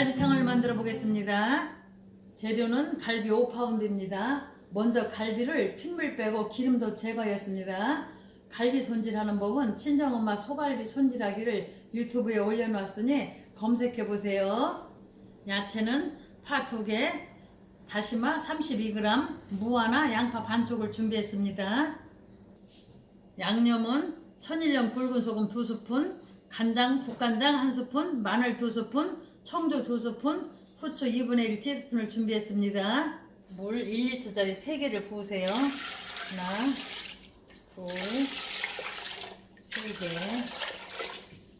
갈비탕을 만들어 보겠습니다. 재료는 갈비 5파운드입니다. 먼저 갈비를 핏물 빼고 기름도 제거했습니다. 갈비 손질하는 법은 친정엄마 소갈비 손질하기를 유튜브에 올려놨으니 검색해 보세요. 야채는 파 2개, 다시마 32g, 무 하나, 양파 반쪽을 준비했습니다. 양념은 천일염 굵은 소금 2스푼, 간장, 국간장 1스푼, 마늘 2스푼, 청주 2스푼, 후추 2분의 1 티스푼을 준비했습니다. 물 1리터짜리 3개를 부으세요. 하나, 둘, 세 개.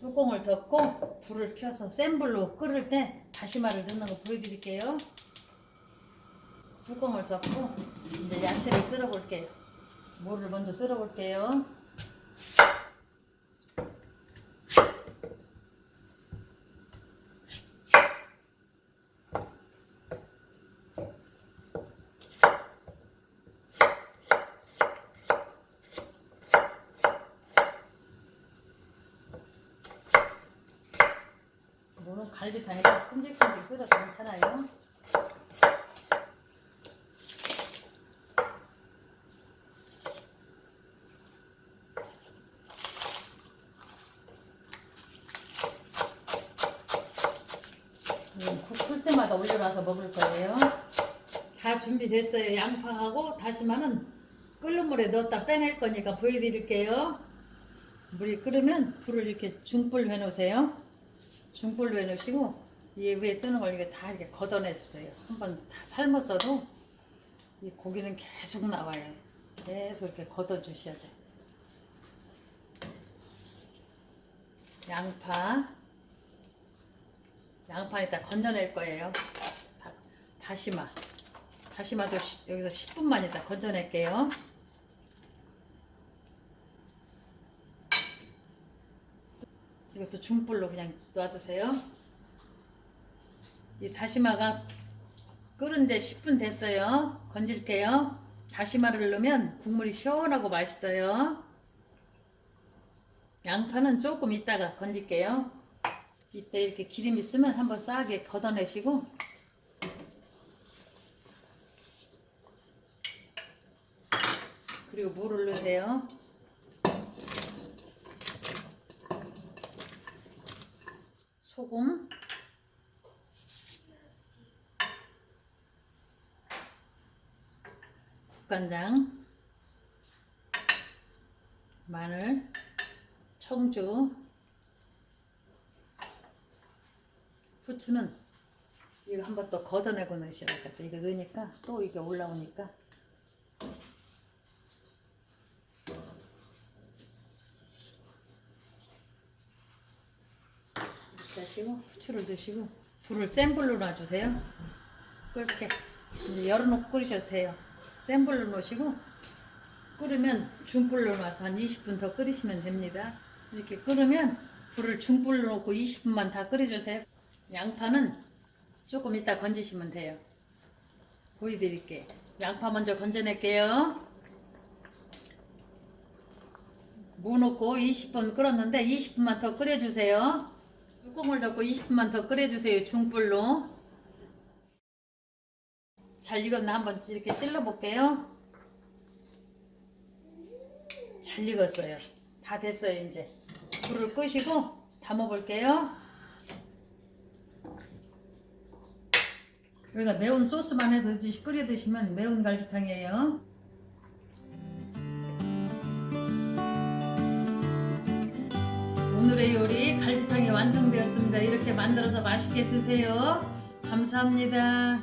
뚜껑을 덮고 불을 켜서 센 불로 끓을 때 다시마를 넣는 거 보여드릴게요. 뚜껑을 덮고 이제 야채를 썰어 볼게요. 물을 먼저 썰어 볼게요. 물은 갈비탕에서 큼직큼직 썰어도 괜찮아요. 국풀 때마다 올려놔서 먹을 거예요. 다 준비됐어요. 양파하고 다시마는 끓는 물에 넣었다 빼낼 거니까 보여드릴게요. 물이 끓으면 불을 이렇게 중불로 해놓으세요. 중불로 해놓으시고 이 위에 뜨는 걸 이렇게 다 이렇게 걷어내 주세요. 한번 다 삶았어도 이 고기는 계속 나와요. 계속 이렇게 걷어 주셔야 돼요. 양파 양파 이따 건져낼 거예요. 다, 다시마. 다시마도 시- 여기서 10분만 있다 건져낼게요. 이것도 중불로 그냥 놔두세요. 이 다시마가 끓은 지 10분 됐어요. 건질게요. 다시마를 넣으면 국물이 시원하고 맛있어요. 양파는 조금 있다가 건질게요. 이때 이렇게 기름 있으면 한번 싸게 걷어내시고 그리고 물을 넣으세요. 소금 국간장 마늘 청주 후추는 이거 한 번 또 걷어내고 넣으셔야 겠다. 이거 넣으니까 또 이게 올라오니까. 하시고 후추를 넣으시고 불을 센 불로 놔주세요. 끓게 이제 열어놓고 끓이셔도 돼요. 센 불로 놓으시고 끓으면 중불로 놔서 한 20분 더 끓이시면 됩니다. 이렇게 끓으면 불을 중불로 놓고 20분만 다 끓여주세요. 양파는 조금 이따 건지시면 돼요. 보여드릴게요. 양파 먼저 건져낼게요. 무 넣고 20분 끓었는데 20분만 더 끓여주세요. 뚜껑을 덮고 20분만 더 끓여주세요. 중불로. 잘 익었나 한번 이렇게 찔러볼게요. 잘 익었어요. 다 됐어요 이제. 불을 끄시고 담아볼게요. 여기다 매운 소스만 해서 끓여 드시면 매운 갈비탕이에요. 오늘의 요리 갈비탕이 완성되었습니다. 이렇게 만들어서 맛있게 드세요. 감사합니다.